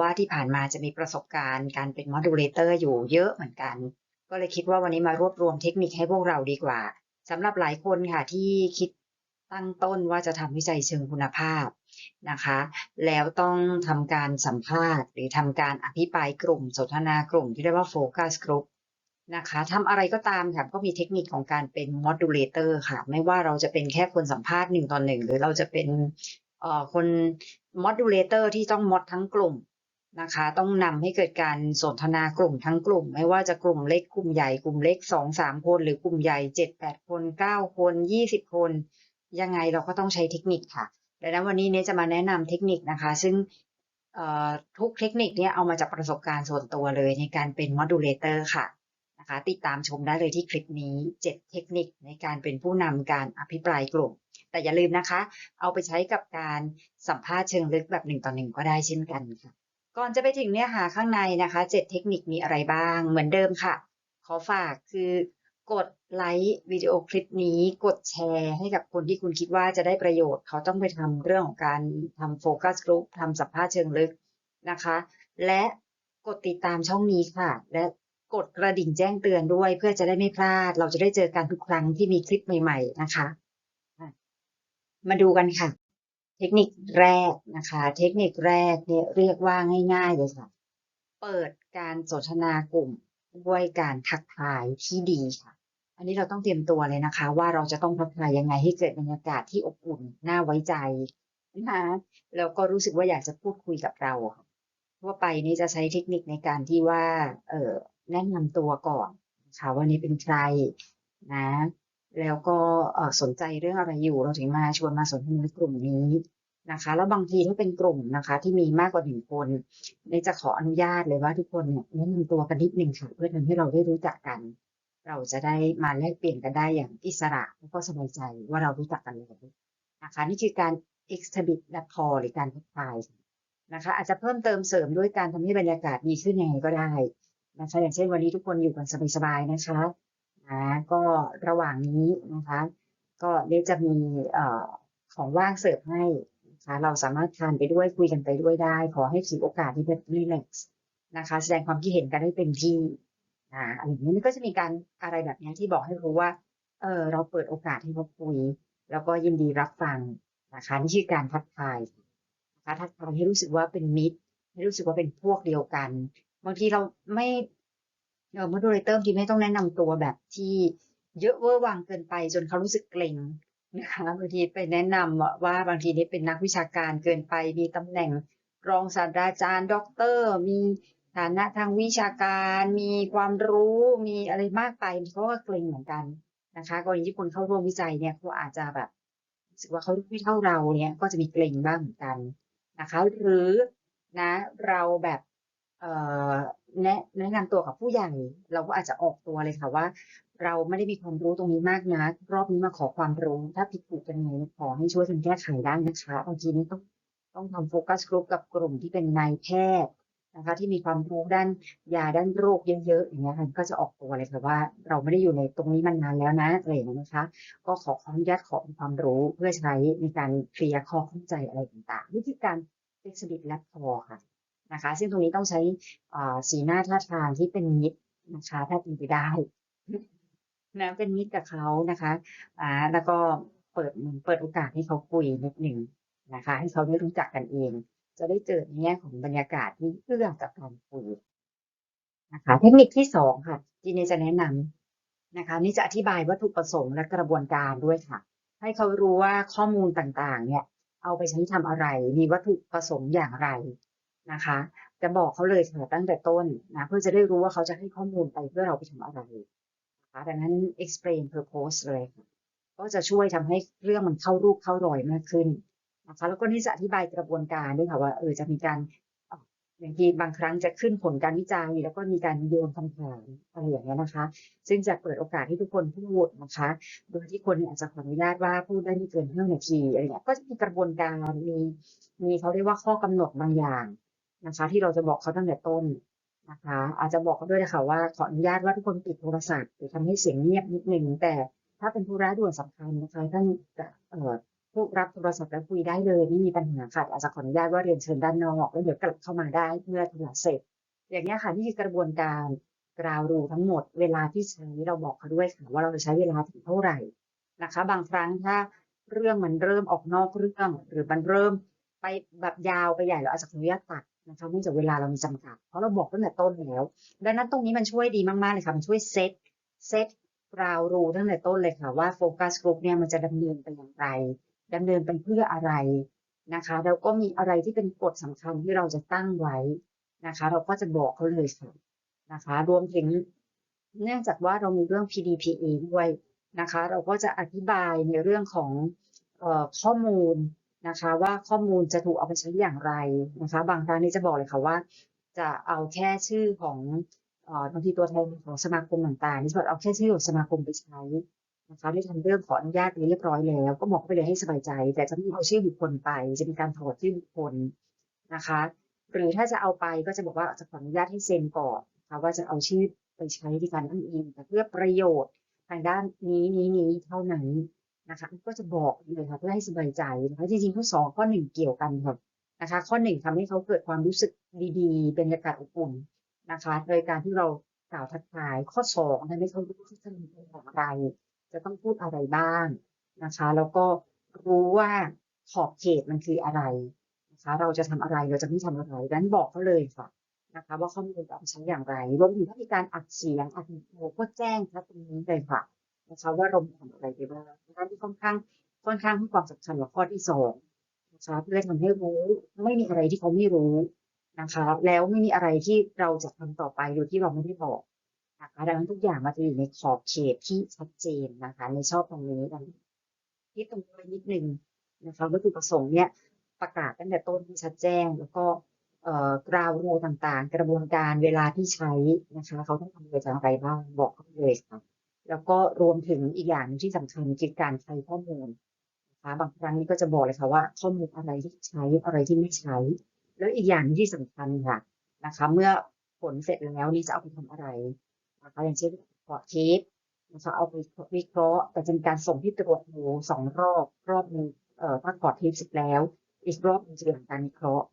ว่าที่ผ่านมาจะมีประสบการณ์การเป็น modulator อยู่เยอะเหมือนกัน ก็เลยคิดว่าวันนี้มารวบรวมเทคนิคให้พวกเราดีกว่าสำหรับหลายคนค่ะที่คิดตั้งต้นว่าจะทำวิจัยเชิงคุณภาพนะคะ แล้วต้องทำการสัมภาษณ์ หรือทำการอภิปรายกลุ่ม สนทนากลุ่มที่เรียกว่าโฟกัสกลุ่มนะคะทำอะไรก็ตามค่ะก็มีเทคนิคของการเป็น modulator ค่ะ ไม่ว่าเราจะเป็นแค่คนสัมภาษณ์หนึ่งต่อหนึ่งหรือเราจะเป็นเอ่อคน modulator ที่ต้องมดทั้งกลุ่ม นะคะ ต้องนำให้เกิดการสนทนากลุ่มทั้งกลุ่ม ไม่ว่าจะกลุ่มเล็กกลุ่มใหญ่กลุ่มเล็กสองสามคน หรือกลุ่มใหญ่เจ็ดแปดคนเก้าคนยี่สิบคน ยังไงเราก็ต้องใช้เทคนิคค่ะดังนั้นวันนี้เนี่ยจะมาแนะนำเทคนิคนะคะ ซึ่งทุกเทคนิคเนี่ยเอามาจากประสบการณ์ส่วนตัวเลยในการเป็น modulator ค่ะนะคะ ติดตามชมได้เลยที่คลิปนี้ 7 เทคนิคในการเป็นผู้นำการอภิปรายกลุ่ม แต่อย่าลืมนะคะ เอาไปใช้กับการสัมภาษณ์เชิงลึกแบบหนึ่งต่อหนึ่งก็ได้เช่นกันค่ะ ก่อนจะไปถึงเนื้อหาข้างในนะคะ 7 เทคนิคมีอะไรบ้าง เหมือนเดิมค่ะ ขอฝากคือกดไลค์วิดีโอคลิปนี้ กดแชร์ให้กับคนที่คุณคิดว่าจะได้ประโยชน์ เขาต้องไปทำเรื่องของการทำโฟกัสกลุ่มทำสัมภาษณ์เชิงลึกนะคะ และกดติดตามช่องนี้ค่ะ และกดกระดิ่งแจ้งเตือนด้วย เพื่อจะได้ไม่พลาด เราจะได้เจอกันทุกครั้งที่มีคลิปใหม่ ๆ นะคะอะมาดูกันค่ะ เทคนิคแรกนะคะ เทคนิคแรกเนี่ยเรียกว่าง่ายๆเลยค่ะ เปิดการสนทนากลุ่มด้วยการทักทายที่ดีค่ะ อันนี้เราต้องเตรียมตัวเลยนะคะ ว่าเราจะต้องทักทายยังไงให้เกิดบรรยากาศที่อบอุ่นน่าไว้ใจนะคะแล้วก็รู้สึกว่าอยากจะพูดคุยกับเราทั่วไปนี่จะใช้เทคนิคในการที่ว่า เออแนะนำตัวก่อนนะคะว่านี่เป็นใครนะ แล้วก็สนใจเรื่องอะไรอยู่ เราถึงมาชวนมาสนทนากลุ่มนี้นะคะ แล้วบางทีถ้าเป็นกลุ่มนะคะ ที่มีมากกว่าหนึ่งคนในจะขออนุญาตเลยว่าทุกคนเนี่ยแนะนำตัวกันนิดหนึ่งค่ะเพื่อทำให้เราได้รู้จักกัน เราจะได้มาแลกเปลี่ยนกันได้อย่างอิสระแล้วก็สบายใจว่าเรารู้จักกันแล้วนะคะนี่คือการ exhibit และพอหรือการทักทายนะคะอาจจะเพิ่มเติมเสริมด้วยการทำให้บรรยากาศดีขึ้นยังไงก็ได้นะคะอย่างเช่นวันนี้ทุกคนอยู่กันสบายๆนะคะ นะก็ระหว่างนี้นะคะ ก็เดี๋ยวจะมีอของว่างเสิร์ฟให้นะคะเราสามารถทานไปด้วยคุยกันไปด้วยได้ ขอให้ถือโอกาสที่เป็นรีแลกซ์นะคะ แสดงความคิดเห็นกันให้เต็มที่อ่าอันนี้ก็จะมีการอะไรแบบนี้ที่บอกให้รู้ว่าเออเราเปิดโอกาสให้เขาคุย แล้วก็ยินดีรับฟังนะคะนี่คือการทักทายนะคะทักทายให้รู้สึกว่าเป็นมิตรให้รู้สึกว่าเป็นพวกเดียวกัน บางทีเราไม่ เออ moderator บางทีไม่ต้องแนะนำตัวแบบที่เยอะเวอร์วังเกินไป จนเขารู้สึกเกรงนะคะบางทีไปแนะนำว่าว่าบางทีนี่เป็นนักวิชาการเกินไป มีตำแหน่งรองศาสตราจารย์ด็อกเตอร์ มีฐานะทางวิชาการ มีความรู้มีอะไรมากไปเขาก็เกรงเหมือนกันนะคะกรณีที่คนเข้าร่วมวิจัยเนี่ยเขาอาจจะแบบรู้สึกว่าเขาไม่เท่าเราเนี่ยก็จะมีเกรงบ้างเหมือนกันนะคะ หรือนะเราแบบเอ่อ แนะแนะนำตัวกับผู้ใหญ่ เราก็อาจจะออกตัวเลยค่ะว่า เราไม่ได้มีความรู้ตรงนี้มากนะรอบนี้มาขอความรู้ ถ้าผิดถูกกันไงขอให้ช่วยกันแก้ไขได้นะคะบางทีนี่ต้องต้องทำโฟกัสกลุ่มกับกลุ่มที่เป็นนายแพทย์นะคะที่มีความรู้ด้านยาด้านโรคเยอะๆอย่างเงี้ยค่ะก็จะออกตัวเลยค่ะว่า เราไม่ได้อยู่ในตรงนี้มานานแล้วนะอะไรอย่างเงี้ยนะคะ ก็ขอขออนุญาตขอความรู้เพื่อใช้ในการเคลียร์ข้อข้องใจอะไรต่างๆวิธีการ flexibility และพอค่ะ นะคะ ซึ่งตรงนี้ต้องใช้สีหน้าท่าทางที่เป็นมิตรนะคะ ถ้าเป็นไปได้นะเป็นมิตรกับเขานะคะอ่าแล้วก็เปิดเหมือนเปิดโอกาสให้เขาคุยนิดหนึ่งนะคะ ให้เขาได้รู้จักกันเอง จะได้เจอในแง่ของบรรยากาศที่เอื้อกับการคุยนะคะ เทคนิคที่สองค่ะที่นี่จะแนะนำนะคะ นี่จะอธิบายวัตถุประสงค์และกระบวนการด้วยค่ะ ให้เขารู้ว่าข้อมูลต่างๆ เนี่ย เอาไปใช้ทำอะไร มีวัตถุประสงค์อย่างไร นะคะ จะบอกเขาเลยค่ะตั้งแต่ต้นนะเพื่อจะได้รู้ว่าเขาจะให้ข้อมูลไปเพื่อเราไปทำอะไรนะคะดังนั้น explain purpose เลยก็จะช่วยทำให้เรื่องมันเข้ารูปเข้ารอยมากขึ้นนะคะแล้วก็นี่จะอธิบายกระบวนการด้วยค่ะว่าเออจะมีการเอ่ออย่างทีบางครั้งจะขึ้นผลการวิจัย แล้วก็มีการโยนคำถามอะไรอย่างเงี้ยนะคะ ซึ่งจะเปิดโอกาสให้ทุกคนพูดนะคะ โดยที่คนเนี่ยอาจจะขออนุญาตว่าพูดได้ไม่เกินห้านาทีอะไรเงี้ยก็จะมีกระบวนการมีมีเขาเรียกว่าข้อกำหนดบางอย่าง นะคะ ที่เราจะบอกเขาตั้งแต่ต้นนะคะ อาจจะบอกเขาด้วยนะคะว่าขออนุญาตว่าทุกคนปิดโทรศัพท์หรือทำให้เสียงเงียบนิดหนึ่งแต่ถ้าเป็นธุระด่วนสำคัญนะคะท่านจะเอ่อผู้รับโทรศัพท์แล้วคุยได้เลยไม่มีปัญหาค่ะอาจจะขออนุญาตว่าเรียนเชิญด้านนอกแล้วเดี๋ยวกลับเข้ามาได้เมื่อธุระเสร็จ อย่างนี้ค่ะนี่คือกระบวนการกราวรูทั้งหมด เวลาที่ใช้เราบอกเขาด้วยค่ะว่าเราจะใช้เวลาถึงเท่าไหร่นะคะ บางครั้งถ้าเรื่องมันเริ่มออกนอกเรื่อง หรือมันเริ่มไปแบบยาวไปใหญ่เราอาจจะขออนุญาตตัด นะคะเนื่องจากเวลาเรามีจำกัด เพราะเราบอกตั้งแต่ต้นแล้ว ดังนั้นตรงนี้มันช่วยดีมากๆเลยค่ะ มันช่วยเซตเซตกราวรูตั้งแต่ต้นเลยค่ะว่าโฟกัสกลุ่มเนี่ยมันจะดำเนินไปอย่างไรดำเนินไปเพื่ออะไรนะคะ แล้วก็มีอะไรที่เป็นกฎสำคัญที่เราจะตั้งไว้นะคะ เราก็จะบอกเขาเลยค่ะนะคะ รวมถึงเนื่องจากว่าเรามีเรื่อง PDPA ด้วยนะคะ เราก็จะอธิบายในเรื่องของออข้อมูล นะคะ ว่าข้อมูลจะถูกเอาไปใช้อย่างไรนะคะ บางครั้งนี่จะบอกเลยค่ะว่า จะเอาแค่ชื่อของบางทีตัวแทนของสมาคมต่างๆนี่จะเอาแค่ชื่อของสมาคมไปใช้นะคะได้ทำเรื่องขออนุญาตไปเรียบร้อยแล้ว ก็บอกไปเลยให้สบายใจ แต่จะไม่เอาชื่อบุคคลไปจะมีการถอดชื่อบุคคลนะคะ หรือถ้าจะเอาไปก็จะบอกว่าจะขออนุญาตให้เซ็นก่อนนะคะว่าจะเอาชื่อไปใช้ในการอ้างอิงแต่เพื่อประโยชน์ทางด้านนี้นี้นี้เท่านั้น นะคะก็จะบอกเลยค่ะเพื่อให้สบายใจนะคะจริงๆข้อสองข้อหนึ่งเกี่ยวกันค่ะนะคะ ข้อหนึ่งทำให้เขาเกิดความรู้สึกดีๆ เป็นบรรยากาศอบอุ่นนะคะโดยการที่เรากล่าวทักทายข้อสองทำให้เขารู้ว่าจะมีอย่างไร จะต้องพูดอะไรบ้างนะคะ แล้วก็รู้ว่าขอบเขตมันคืออะไรนะคะเราจะทำอะไรเราจะไม่ทำอะไรดังนั้นบอกเขาเลยค่ะนะคะว่าข้อมูลเอาใช้อย่างไรรวมถึงถ้ามีการอัดเสียงอัดวิดีโอก็แจ้งครับตรงนี้เลยค่ะ นะคะว่าเราทำอะไรไปบ้างด้านที่ค่อนข้างค่อนข้างให้ความสำคัญกับข้อที่สองนะคะเพื่อทำให้รู้ไม่มีอะไรที่เขาไม่รู้นะคะ แล้วไม่มีอะไรที่เราจะทำต่อไปโดยที่เราไม่ได้บอกนะคะดังนั้นทุกอย่างมันจะอยู่ในขอบเขตที่ชัดเจนนะคะในชอบตรงนี้ดังที่ตรงไว้นิดนึงนะคะวัตถุประสงค์เนี่ยประกาศตั้งแต่ต้นที่ชัดแจ้ง แล้วก็เอ่อกราวโรต่างๆ กระบวนการเวลาที่ใช้นะคะเขาต้องทำอะไรจากอะไรบ้างบอกเขาไปเลยค่ะ แล้วก็รวมถึงอีกอย่างที่สำคัญคือการใช้ข้อมูลนะคะบางครั้งนี่ก็จะบอกเลยค่ะว่าข้อมูลอะไรที่ใช้อะไรที่ไม่ใช้ แล้วอีกอย่างที่สำคัญค่ะนะคะ เมื่อผลเสร็จแล้วนี่จะเอาไปทำอะไรนะคะอย่างเช่นพอร์ตเทปนะคะเอาไปวิเคราะห์แต่จะมีการส่งที่ตรวจดูสองรอบรอบหนึ่งเอ่อถ้าพอร์ตเทปเสร็จแล้ว อีกรอบนึงจะเป็นการวิเคราะห์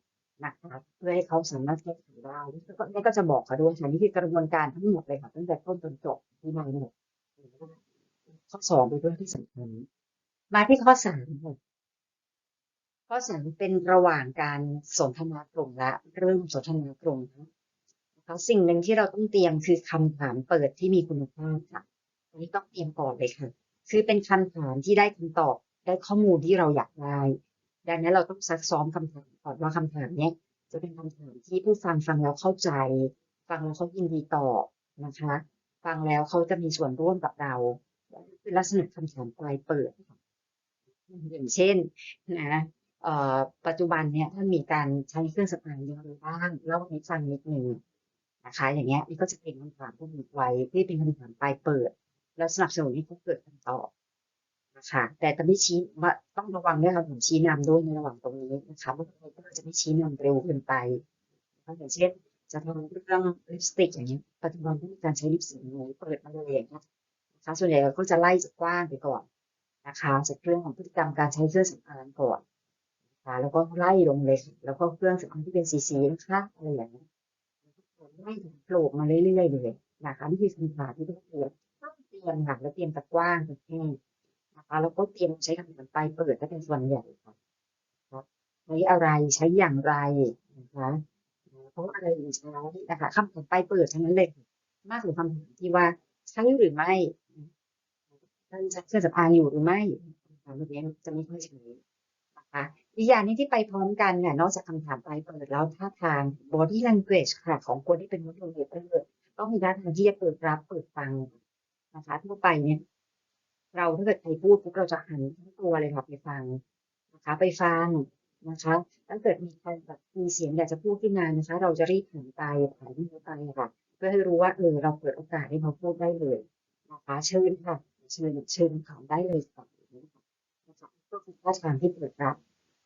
นะคะเพื่อให้เขาสามารถแก้ไขได้นี่ก็นี่ก็จะบอกเขาด้วยค่ะนี่คือกระบวนการทั้งหมดเลยค่ะตั้งแต่ต้นจนจบที่มาเนี่ย ข้อสองเป็นเรื่องที่สำคัญมาที่ข้อสามค่ะข้อสามเป็นระหว่างการสนทนากลุ่มและเริ่มสนทนากลุ่มนะคะสิ่งหนึ่งที่เราต้องเตรียมคือคำถามเปิดที่มีคุณภาพค่ะอันนี้ต้องเตรียมก่อนเลยค่ะ คือเป็นคำถามที่ได้คำตอบได้ข้อมูลที่เราอยากได้ ดังนั้นเราต้องซักซ้อมคำถามก่อนว่าคำถามเนี้ยจะเป็นคำถามที่ผู้ฟังฟังแล้วเข้าใจ ฟังแล้วเขายินดีตอบนะคะ ฟังแล้วเขาจะมีส่วนร่วมกับเราเป็นลักษณะคำถามปลายเปิด อย่างเช่นนะปัจจุบันเนี่ยท่านมีการใช้เครื่องสำอางอย่างไรบ้างเล่าให้ฟังนิดนึงนะคะ อย่างเงี้ยนี่ก็จะเป็นคำถามที่มีไว้ที่เป็นคำถามปลายเปิด แล้วสนับสนุนให้เขาเกิดคำตอบนะคะแต่จะไม่ชี้ว่าต้องระวังด้วยค่ะผมชี้นำด้วยในระหว่างตรงนี้นะคะเพราะเราก็จะไม่ชี้นำเร็วเกินไปอย่างเช่น จะทำเรื่องลิปสติกอย่างเงี้ปัจจุบันก็มีการใช้ลิปสติกเลยเปิดมาเลยอย่างเงี้นะคะส่วนใหญ่เราก็จะไล่จากกว้างไปก่อนนะคะจากเรื่องของพฤติกรรมการใช้เครื่องสำอางก่อนนะคะแล้วก็ไล่ลงเลยแล้วก็เครื่องสำอางที่เป็นสีสีนะคะอะไรอย่างเงี้ไล่โผล่มาเรื่อยๆเลยนะคะนี่คือคำถามที่ต้องเตรียมต้องเตรียมค่ะแล้วเตรียมจากกว้างไปแห้นะคะแล้วก็เตรียมใช้คำถามปลายเปิดถ้าเป็นส่วนใหญ่ค่ะใช้อะไรใช้อย่างไรนะคะ เพราะอะไรถึงใช้นะคะคำถามปเปิดทั้งนั้นเลย มากกว่าคำถามที่ว่าใช้หรือไม่ท่านใช้เครื่องสำอางอยู่หรือไม่คำถามแบบนี้จะไม่ค่อยใช้นะคะอีกอย่างนี้ที่ไปพร้อมกันเนี่ยนอกจากคำถามไปเปิดแล้วท่าทาง body language ค่ะของคนที่เป็นมนุษย์เปิดต้องมีท่าทางที่จะเปิดรับเปิดฟังนะคะทั่วไปเนี่ยเราถ้าเกิดใครพูดปุ๊บเราจะหันทั้งตัวเลยค่ะไปฟังนะคะไปฟัง นะคะถ้าเกิดมีใครแบบมีเสียงอยากจะพูดขึ้นมานะคะ เราจะรีบหันไปหันไปค่ะ เพื่อให้รู้ว่าเออเราเปิดโอกาสให้เขาพูดได้เลยนะคะเชิญค่ะเชิญเชิญถาได้เลยค่ะนะคะก็คือท่าทางที่เปิดรับ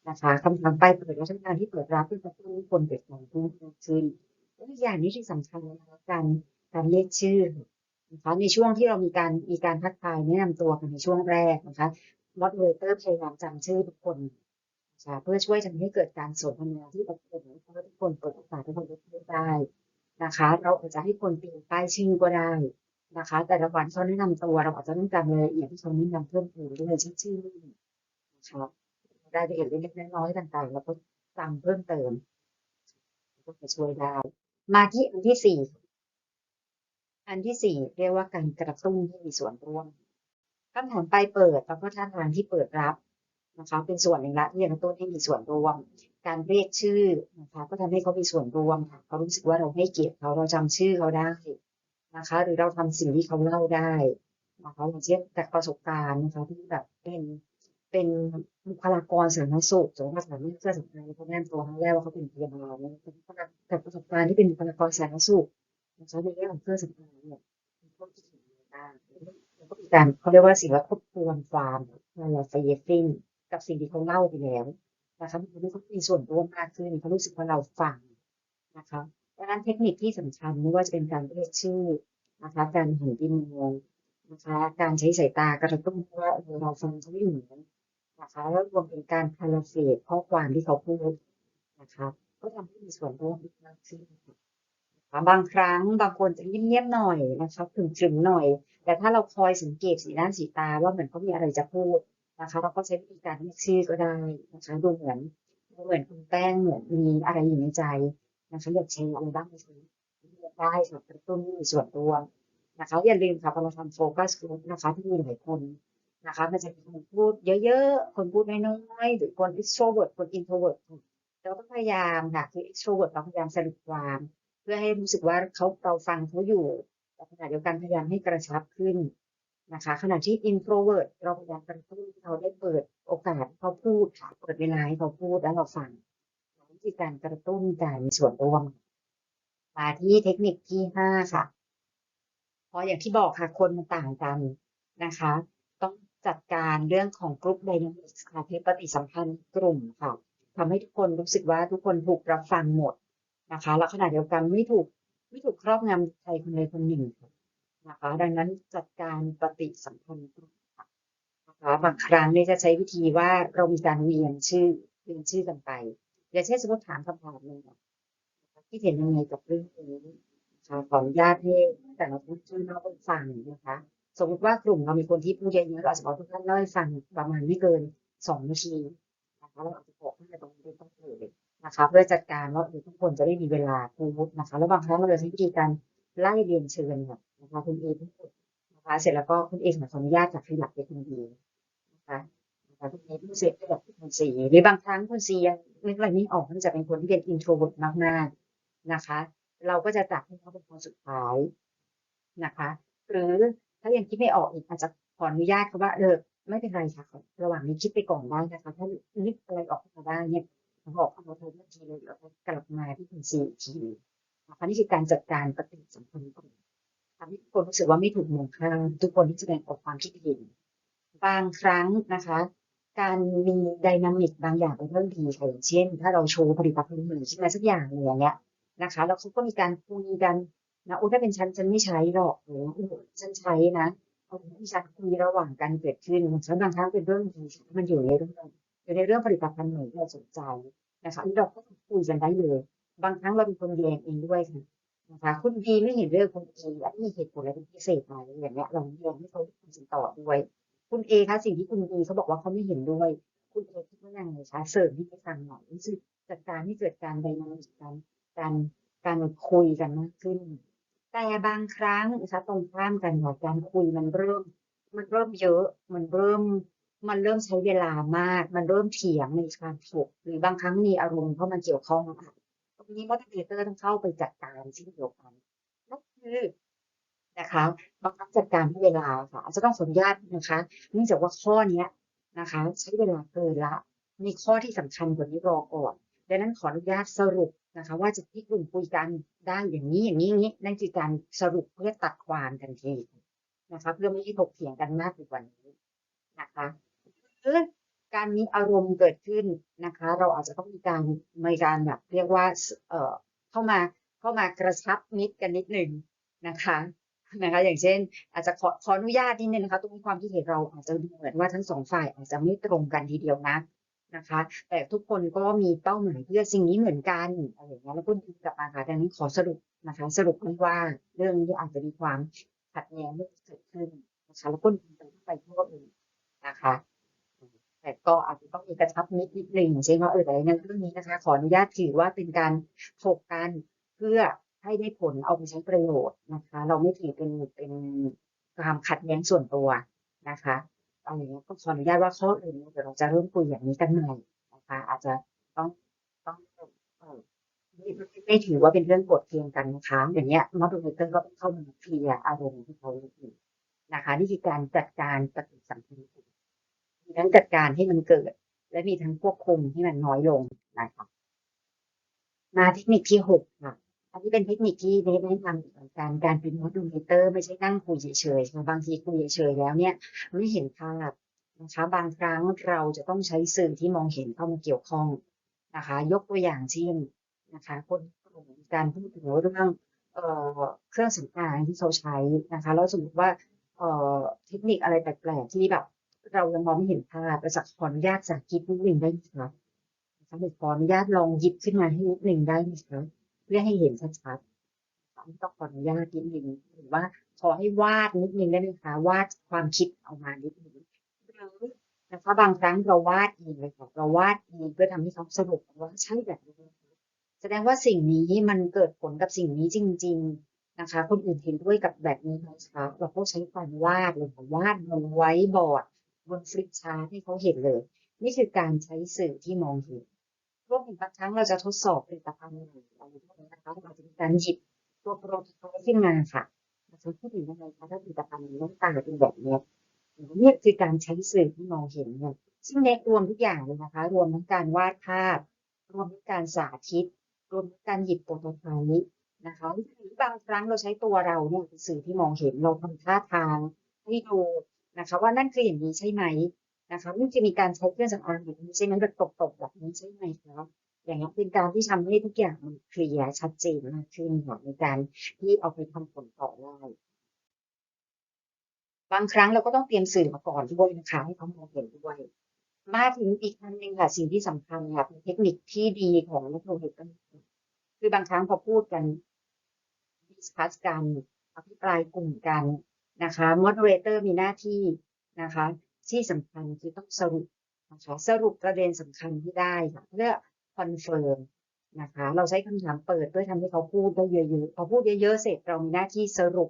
นะคะคำถามไปเปิดและท่าทางที่เปิดรับเพื่อจะให้ทุกคนเกิดการพูดมากขึ้นและอีกอย่างนี้ที่สำคัญนะคะการการเรียกชื่อนะคะในช่วงที่เรามีการมีการทักทายแนะนำตัวกันในช่วงแรกนะคะ moderator พยายามจำชื่อทุกคน เพื่อช่วยทำให้เกิดการสนทนาที่อบอุ่นเพราะว่าทุกคนเปิดโอกาสให้เราได้พูดได้นะคะ เราอาจจะให้คนเปลี่ยนป้ายชื่อก็ได้นะคะ แต่ละวันเขาแนะนำตัวเราอาจจะต้องจำรายละเอียดที่เขาแนะนำเพิ่มเติมด้วยเช่นชื่อรุ่นะคะรายละเอียดเล็กๆน้อยๆต่างๆเราก็จำเพิ่มเติมก็จะช่วยได้ มาที่อันที่สี่อันที่สี่เรียกว่าการกระตุ้นให้มีส่วนร่วมคำถามไปเปิดแล้วก็ท่าทางที่เปิดรับ นะคะเป็นส่วนหนึ่งละที่จะกระตุ้นให้มีส่วนร่วม การเรียกชื่อนะคะก็ทำให้เขามีส่วนร่วมค่ะเขารู้สึกว่าเราให้เกียรติเขาเราจำชื่อเขาได้นะคะ หรือเราทำสิ่งที่เขาเล่าได้นะคะอย่างเช่นจากประสบการณ์นะคะที่แบบเป็นเป็นบุคลากรสาธารณสุขสมมติว่าสถานเพื่อสำคัญเขาแนะนำตัวครั้งแรกว่าเขาเป็นพยาบาลนะแต่ประสบการณ์ที่เป็นบุคลากรสาธารณสุขนะคะในเรื่องของเครื่องสำอางเนี่ยมีข้อคิดเห็นยังไงบ้างแล้วก็มีการเขาเรียกว่าสิ่งว่าทบทวนความอะไรไฟเยฟิ้ง กับสิ่งที่เขาเล่าไปแล้วนะคะมันทำให้เขามีส่วนร่วมมากขึ้นเขารู้สึกว่าเราฟังนะคะดังนั้นเทคนิคที่สำคัญไม่ว่าจะเป็นการเรียกชื่อนะคะการหันไปมองนะคะการใช้สายตากระตุ้นว่าเราฟังเขาอยู่นะคะแล้วรวมถึงการพาราเฟสข้อความที่เขาพูดนะคะก็ทำให้มีส่วนร่วมมากขึ้นนะคะบางครั้งบางคนจะเงียบๆหน่อยนะคะขรึมๆหน่อย แต่ถ้าเราคอยสังเกตสีหน้าสีตาว่าเหมือนเขามีอะไรจะพูด นะคะ เราก็ใช้วิธีการเรียกชื่อก็ได้นะคะดูเหมือนดูเหมือนคุณแป้งเหมือนมีอะไรอยู่ในใจนะคะอยากแชร์อะไรบ้างไหมคะได้ค่ะกระตุ้นมีส่วนร่วมนะคะอย่าลืมค่ะพอเราทำโฟกัสกลุ่มนะคะที่มีหลายคนนะคะมันจะมีคนพูดเยอะๆ คนพูดน้อยๆ หรือคน extrovert คน introvert เราก็พยายามค่ะคือ extrovert เราพยายามสรุปความ เพื่อให้รู้สึกว่าเขาเราฟังเขาอยู่แต่ขณะเดียวกันพยายามให้กระชับขึ้น นะคะขณะที่ introvert เราพยายามกระตุ้นเขาได้เปิดโอกาสเขาพูดค่ะเปิดเวลาให้เขาพูดแล้วเราฟังวิธีการกระตุ้นการมีส่วนร่วม มาที่เทคนิคที่ห้าค่ะเพราะอย่างที่บอกค่ะคนมันต่างกันนะคะ ต้องจัดการเรื่องของกรุ๊ปไดนามิกค่ะคือปฏิสัมพันธ์กลุ่มค่ะทำให้ทุกคนรู้สึกว่าทุกคนถูกรับฟังหมดนะคะ แล้วขณะเดียวกันไม่ถูกไม่ถูกครอบงำใครคนใดคนหนึ่ง นะคะดังนั้นจัดการปฏิสัมพันธ์นะคะบางครั้งนี่จะใช้วิธีว่าเรามีการเรียนชื่อเรียนชื่อกันไปอย่างเช่นสมมติถามคำถามหนึ่งที่เห็นยังไงกับเรื่องนี้ขออนุญาตให้แต่ละท่านช่วยเล่าให้ฟังนะคะ สมมติว่ากลุ่มเรามีคนที่พูดเยอะๆเราจะบอกทุกท่านเล่าให้ฟังประมาณไม่เกินสองนาทีนะคะเราอาจจะบอกให้ตรงนี้ต้องเลยนะคะเพื่อจัดการว่าทุกคนจะได้มีเวลาพูดนะคะ แล้วบางครั้งเราจะใช้วิธีการไล่เรียนเชิญค่ะ นะคะคุณเอพูดนะคะเสร็จแล้วก็คุณเอขออนุญาตจากขยับไปคุณดีนะคะนะคะคุณเอพูดเสร็จขยับไปคุณซีหรือบางครั้งคุณซียังนึกอะไรไม่ออกเนื่องจากเป็นคนที่เป็นอินโทรเวิร์ตมากๆนะคะ เราก็จะจัดให้เขาเป็นคนสุดท้ายนะคะ หรือถ้ายังคิดไม่ออกอีกอาจจะขออนุญาตเขาว่าเออไม่เป็นไรค่ะระหว่างนี้คิดไปก่อนได้นะคะถ้านึกอะไรออกมาได้เนี่ยบอกเอาเธอทันทีเลยแล้วกลับมาที่คุณซีอีกทีนะคะนี่คือการจัดการปฏิสัมพันธ์ ทำให้ทุกคนรู้สึกว่าไม่ถูกมองข้ามทุกคนที่แสดงออกความคิดเห็น บางครั้งนะคะ การมีไดนามิกบางอย่างเป็นเรื่องดีค่ะอย่างเช่น ถ้าเราโชว์ผลิตภัณฑ์หนึ่งขึ้นมาสักอย่างหนึ่งอย่างเงี้ยนะคะแล้วเขาก็มีการคุยกันนะโอ้ถ้าเป็นฉันฉันไม่ใช้หรอกหรือโอ้ฉันใช้นะเอาที่ฉันคุยระหว่างกันเกิดขึ้นฉันบางครั้งเป็นเรื่องดีมันอยู่ในเรื่องอยู่ในเรื่องผลิตภัณฑ์หนึ่งที่เราสนใจนะคะที่เราก็คุยกันได้เลย บางครั้งเราเป็นคนแยงเองด้วยค่ะ นะคะคุณดีไม่เห็นเรื่องคุณเอและมีเหตุผลอะไรเป็นพิเศษไหมอย่างเงี้ยเราแยงให้เขาคุยกันต่อด้วย คุณเอคะสิ่งที่คุณดีเขาบอกว่าเขาไม่เห็นด้วย คุณเอคิดว่ายังไงคะเสริมที่ให้ฟังหน่อยรู้สึกจัดการให้เกิดการไดนามิกการการการคุยกันมากขึ้น แต่บางครั้งนะคะตรงข้ามกันค่ะการคุยมันเริ่ม มันเริ่มเยอะมันเริ่มมันเริ่มใช้เวลามาก มันเริ่มเถียงในการถกหรือบางครั้งมีอารมณ์เข้ามาเกี่ยวข้องค่ะ ตรงนี้มอดเตอร์ต้องเข้าไปจัดการเช่นเดียวกันก็คือนะคะบางครั้งจัดการให้เวลาค่ะอาจจะต้องขออนุญาตนะคะเนื่องจากว่าข้อเนี้ยนะคะ ใช้เวลาเกินละมีข้อที่สำคัญกว่านี้รอก่อนดังนั้นขออนุญาตสรุปนะคะ ว่าจะที่กลุ่มคุยกันได้อย่างนี้อย่างนี้อย่างนี้นั่นคือการสรุปเพื่อตัดความทันทีนะคะเพื่อไม่ให้ถกเถียงกันมากไปกว่านี้นะคะหรือ การมีอารมณ์เกิดขึ้นนะคะ เราอาจจะต้องมีการมีการแบบเรียกว่าเอ่อเข้ามาเข้ามากระชับมิตรกันนิดหนึ่งนะคะนะคะอย่างเช่น อาจจะขอขออนุญาตนิดนึงนะคะตรงนี้ความคิดเห็นเราอาจจะดูเหมือนว่าทั้งสองฝ่ายอาจจะไม่ตรงกันทีเดียวนะนะคะ แต่ทุกคนก็มีเป้าหมายเพื่อสิ่งนี้เหมือนกันอะไรอย่างเงี้ยแล้วก็ดีกลับมาค่ะดังนั้นขอสรุปนะคะ สรุปไม่ว่าเรื่องนี้อาจจะมีความขัดแย้งเกิดขึ้นนะคะแล้วก็ดีไปไปทั่วอื่นนะคะ แต่ ก็อาจจะต้องมีกระชับนิดนิดหนึ่งองเช่นว่าเออแต่ในเรื่องนี้นะคะ ขออนุญาตถือว่าเป็นการถกกันเพื่อให้ได้ผลเอาไปใช้ประโยชน์นะคะ เราไม่ถือเป็นเป็นความขัดแย้งส่วนตัวนะคะเอาอย่างนี้ก็ขออนุญาตว่าข้ออื่นเดี๋ยวเราจะเริ่มคุยอย่างนี้กันใหม่นะคะ อาจจะต้องต้องไม่ไม่ถือว่าเป็นเรื่องกดเคียงกันนะคะอย่างเงี้ยมอดูเลเตอร์ก็เข้ามาเคลียร์อารมณ์ที่เขาอยู่นะคะนี่คือการจัดการปฏิสัมพันธ์ ทั้งจัดการให้มันเกิด และมีทั้งควบคุมให้มันน้อยลงนะคะมาเทคนิคที่หกค่ะอันนี้เป็นเทคนิคที่เนทแนะนำเหมือนกันการเป็นมอดูเลเตอร์ไม่ใช่นั่งคุยเฉยๆค่ะบางทีคุยเฉยๆแล้วเนี่ยไม่เห็นภาพนะคะบางครั้งเราจะต้องใช้สื่อที่มองเห็นเข้ามาเกี่ยวข้องนะคะ ยกตัวอย่างเช่นนะคะ คนกลุ่มการพูดถึงเรื่องเอ่อเครื่องสำอางที่เขาใช้นะคะแล้วสมมติว่าเอ่อเทคนิคอะไรแปลกๆที่แบบ เรายังมองไม่เห็นภาพเราจะขออนุญาตสาธิตนิดหนึ่งได้ไหมคะนะคะเดี๋ยวขออนุญาตลองหยิบขึ้นมาให้นิดหนึ่งได้ไหมคะเพื่อให้เห็นชัดๆต้องขออนุญาตนิดหนึ่งหรือว่าขอให้วาดนิดหนึ่งได้ไหมคะวาดความคิดออกมานิดหนึ่งหรือนะคะบางครั้งเราวาดเองเลยค่ะเราวาดเองเพื่อทำให้เขาสรุปว่าใช่แบบนี้นะคะแสดงว่าสิ่งนี้มันเกิดผลกับสิ่งนี้จริง ๆนะคะ คนอื่นเห็นด้วยกับแบบนี้ไหมคะเราก็ใช้ความวาดเลยค่ะวาดบนไว้บอร์ด บนฟลิปชาร์ตให้เขาเห็นเลย นี่คือการใช้สื่อที่มองเห็นรวมถึงบางครั้งเราจะทดสอบผลิตภัณฑ์ใหม่อะไรพวกนี้นะคะเราจะมีการหยิบตัวโปรโตไทป์ขึ้นมาค่ะเราจะพูดถึงยังไงคะถ้าผลิตภัณฑ์นี้หน้าตาเป็นแบบนี้นี่คือการใช้สื่อที่มองเห็นเนี่ยซึ่งเน็ตรวมทุกอย่างเลยนะคะ รวมทั้งการวาดภาพ รวมทั้งการสาธิต รวมทั้งการหยิบโปรโตไทป์นะคะหรือบางครั้งเราใช้ตัวเราเนี่ยเป็นสื่อที่มองเห็นเราทำท่าทางให้ดู นะคะ ว่านั่นคืออย่างนี้ใช่ไหมนะคะนี่จะมีการใช้เครื่องสำอางแบบนี้ใช่ไหมแบบตกๆแบบนี้ใช่ไหมคะอย่างนี้เป็นการที่ทำให้ทุกอย่างมันเคลียร์ชัดเจนมากขึ้นในการที่เอาไปทำผลต่อได้บางครั้งเราก็ต้องเตรียมสื่อมาก่อนด้วยนะคะให้เขามองเห็นด้วย มาถึงอีกอันหนึ่งค่ะสิ่งที่สำคัญค่ะเป็นเทคนิคที่ดีของนักลงทุนคือบางครั้งพอพูดกันดิสคัสกันอภิปรายกลุ่มกัน นะคะ moderator มีหน้าที่นะคะ ที่สำคัญคือต้องสรุปนะคะสรุปประเด็นสำคัญที่ได้เพื่อคอนเฟิร์มนะคะเราใช้คำถามเปิดเพื่อทำให้เขาพูดได้เยอะๆพอพูดเยอะๆเสร็จเรามีหน้าที่สรุป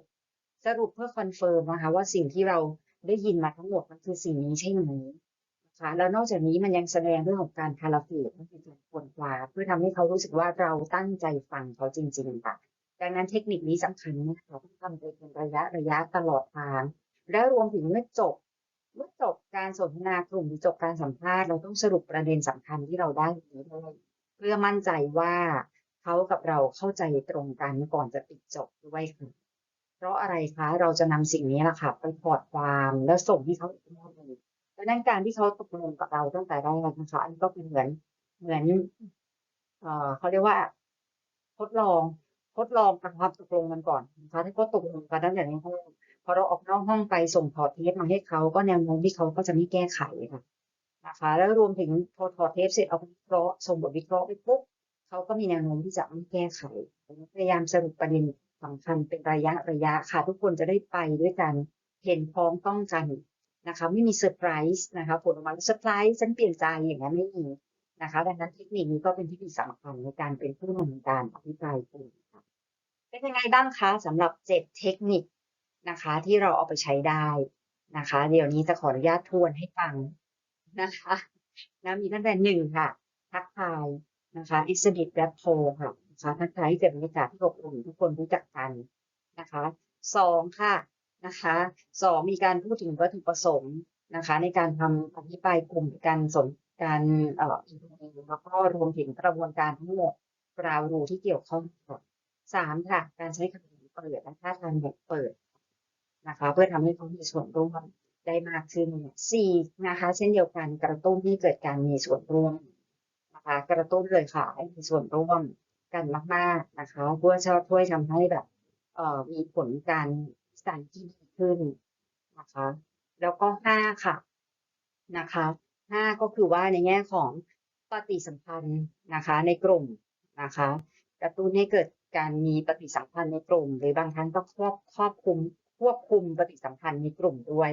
สรุปเพื่อคอนเฟิร์มนะคะว่าสิ่งที่เราได้ยินมาทั้งหมดมันคือสิ่งนี้ใช่ไหมนะคะแล้วนอกจากนี้มันยังแสดงเรื่องของการคาราฟีมันเป็นการควรคว้าเพื่อทำให้เขารู้สึกว่าเราตั้งใจฟังเขาจริงๆค่ะ ดังนั้นเทคนิคนี้สำคัญนะคะต้องทำไปเป็นระยะระยะตลอดทาง และรวมถึงเมื่อจบ เมื่อจบการสนทนากลุ่มหรือจบการสัมภาษณ์เราต้องสรุปประเด็นสำคัญที่เราได้นี้ด้วยเพื่อมั่นใจว่าเขากับเราเข้าใจตรงกันก่อนจะปิดจบด้วยค่ะเพราะอะไรคะเราจะนำสิ่งนี้แหละค่ะ ไปพอร์ตความแล้วส่งให้เขาอีกรอบหนึ่งดังนั้นการที่เขาตกลงกับเราตั้งแต่แรกนะคะอันก็เป็นเหมือนเหมือน เอ่อเขาเรียกว่าทดลอง ทดลองทำความตกลงกันก่อนนะคะถ้าเขาตกลงกันตั้งแต่ในห้องพอเราออกนอกห้องไปส่งถอดเทปมาให้เขาก็แนวโน้มที่เขาก็จะไม่แก้ไขค่ะนะคะ แล้วรวมถึงพอถอดเทปเสร็จเอาวิเคราะห์ส่งบทวิเคราะห์ไปปุ๊บเขาก็มีแนวโน้มที่จะไม่แก้ไขพยายามสรุปประเด็นสำคัญเป็นระยะระยะค่ะ ทุกคนจะได้ไปด้วยกันเห็นพ้องต้องกันนะคะไม่มีเซอร์ไพรส์นะคะผลออกมาเซอร์ไพรส์ฉันเปลี่ยนใจอย่างนั้นไม่มีนะคะดังนั้นเทคนิคนี้ก็เป็นเทคนิคสำคัญในการเป็นผู้นำการอภิปรายกลุ่ม เป็นยังไงบ้างคะสำหรับเจ็ดเทคนิคนะคะ ที่เราเอาไปใช้ได้นะคะ เดี๋ยวนี้จะขออนุญาตทวนให้ฟังนะคะนะมีตั้งแต่หนึ่งค่ะ ทักทายนะคะ exhibit rapport ค่ะนะคะทักทายให้เกิดบรรยากาศที่อบอุ่นทุกคนรู้จักกันนะคะสองค่ะนะคะสองมีการพูดถึงวัตถุประสงค์นะคะ ในการทำอภิปรายกลุ่มการสนการเอ่อแล้วก็รวมถึงกระบวนการทั้งหมดราวรูที่เกี่ยวข้องค่ะ สามค่ะ การใช้คำถามเปิดและท่าทางแบบเปิดนะคะ เพื่อทำให้เขามีส่วนร่วมได้มากขึ้นสี่นะคะ เช่นเดียวกันกระตุ้นให้เกิดการมีส่วนร่วมนะคะ กระตุ้นเลยค่ะให้มีส่วนร่วมกันมากๆนะคะเพื่อช่วยทำให้แบบเอ่อมีผลการสันที่ดีขึ้นนะคะ แล้วก็ห้าค่ะนะคะห้าก็คือว่าในแง่ของปฏิสัมพันธ์นะคะในกลุ่มนะคะ กระตุ้นให้เกิด การมีปฏิสัมพันธ์ในกลุ่ม หรือบางครั้งก็ครอบครอบคุมควบคุมปฏิสัมพันธ์ในกลุ่มด้วย